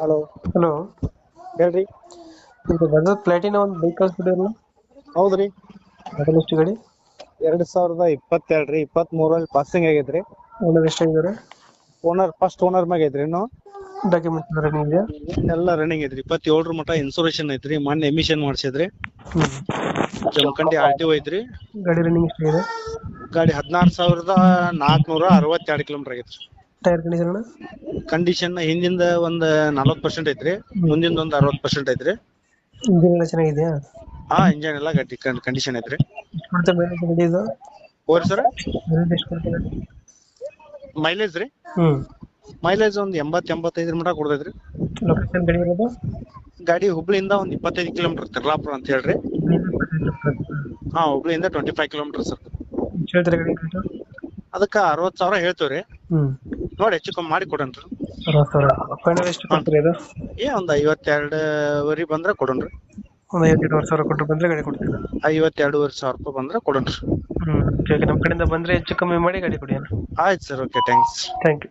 Hello hello ಹೇಳ್ರಿ. ಇದು Bajaj Platina ಒಂದು ಬೈಕ್ ಕಳಿಸ್ಬಿಟ್ಟಿರಲ್ಲ ಹೌದ್ರಿ. ಅದನ್ನ ಎಷ್ಟು ಗಾಡಿ? ಎರಡ್ ಸಾವಿರದ ಇಪ್ಪತ್ತೆರಡು ರೀ ಇಪ್ಪತ್ತ್ ಮೂರಲ್ಲಿ ಪಾಸಿಂಗ್ ಆಗೈತ್ರಿ ಓನರ್ ಎಷ್ಟಾಗಿದ್ದಾರೆ ಓನರ್ ಫಸ್ಟ್ ಓನರ್ ಮ್ಯಾಗ ಐತ್ರಿ ಇನ್ನು. ಡಾಕ್ಯುಮೆಂಟ್ಸ್ ರನ್ನಿಂಗ್ ಇದೆಯಾ? ಎಲ್ಲ ರನ್ನಿಂಗ್ ಐತ್ರಿ ಇಪ್ಪತ್ತೇಳರ ಮಟ ಇನ್ಸೂರೇಷನ್ ಐತ್ರಿ ಮೊನ್ನೆ ಎಮಿಷನ್ ಮಾಡ್ಸಿದ್ರಿ. ಜಮಖಂಡಿ ಆರ್ ಟಿ ಐತ್ರಿ. ಗಾಡಿ ರನ್ನಿಂಗ್ ಎಷ್ಟಾಗಿದೆ ಗಾಡಿ ಹದಿನಾರು ಸಾವಿರದ ನಾಲ್ಕನೂರ ಅರವತ್ತೆರಡು ಕಿಲೋಮೀಟರ್ ಆಗೈತ್ರಿ. ಟೈರ್ ಕಂಡೀಷನ್ ಕಂಡೀಷನ್ ಹಿಂದಿಂದ ಒಂದ್ ನಲ್ವತ್ ಪರ್ಸೆಂಟ್ ಐತ್ರಿ ಮುಂದಿಂದ ಒಂದ್ ಅರವತ್ ಪರ್ಸೆಂಟ್ ಐತ್ರಿ. ಇಂಜಿನ್ ಎಲ್ಲ ಚೆನ್ನಾಗಿದೆಯಾ? ಹಾ ಇಂಜನ್ ಎಲ್ಲ ಗಟ್ಟಿ ಕಂಡೀಷನ್ ಐತ್ರಿ. ಮೈಲೇಜ್ ಗಾಡಿ ಇದು? ಹೋರಿ ಸರ್? ಮೈಲೇಜ್ ಎಷ್ಟು ಕೊಡುತ್ತೆ ಮೈಲೇಜ್ ರೀ? ಹ್ಮ್. ಮೈಲೇಜ್ ಒಂದ್ ಎಂಬತ್ ಎಂಬತ್ತೈದರ ಮಟ ಕೊಡ್ತೈತ್ರಿ. ಲೊಕೇಶನ್ ಗಾಡಿ ಇರೋದು? ಗಾಡಿ ಹುಬ್ಳಿಯಿಂದ ಒಂದ್ ಇಪ್ಪತ್ತೈದು ಕಿಲೋಮೀಟರ್ ತಿರ್ಲಾಪುರ ಅಂತ ಹೇಳ್ರಿ. ಹಾ ಹುಬ್ಳಿಯಿಂದ ಟ್ವೆಂಟಿ ಫೈವ್ ಕಿಲೋಮೀಟರ್ ಸರ್. ಹೇಳ್ತಾರೆ ಗಾಡಿ ಅದಕ್ಕ ಅರವತ್ ಸಾವಿರ ಹೇಳ್ತೇವ್ರಿ. ಹ್ಞೂ ನೋಡಿ ಹೆಚ್ಚು ಕಮ್ಮಿ ಮಾಡಿ ಕೊಡೋಣ ಅರವತ್ತು ಸಾವಿರ ಫೈನಲ್ ಎಷ್ಟು ಕೊಡ್ತೀರಿ ಇದು ಏ ಒಂದ್ ಐವತ್ತೆರಡುವರೆ ಬಂದ್ರೆ ಕೊಡೋಣ್ರಿ. ಒಂದು ಐವತ್ತೆರಡುವರೆ ಸಾವಿರ ಕೊಟ್ಟು ಬಂದರೆ ಗಾಡಿ ಕೊಡ್ತೀರಾ? ಐವತ್ತೆರಡುವರೆ ಸಾವಿರ ರೂಪಾಯಿ ಬಂದ್ರೆ ಕೊಡೋಣ್ರಿ. ಹ್ಮ್ ಓಕೆ ನಮ್ಮ ಕಡೆಯಿಂದ ಬಂದ್ರೆ ಹೆಚ್ಚು ಕಮ್ಮಿ ಮಾಡಿ ಗಾಡಿ ಕೊಡಿ ಅಣ್ಣ. ಆಯ್ತು sir okay thanks thank you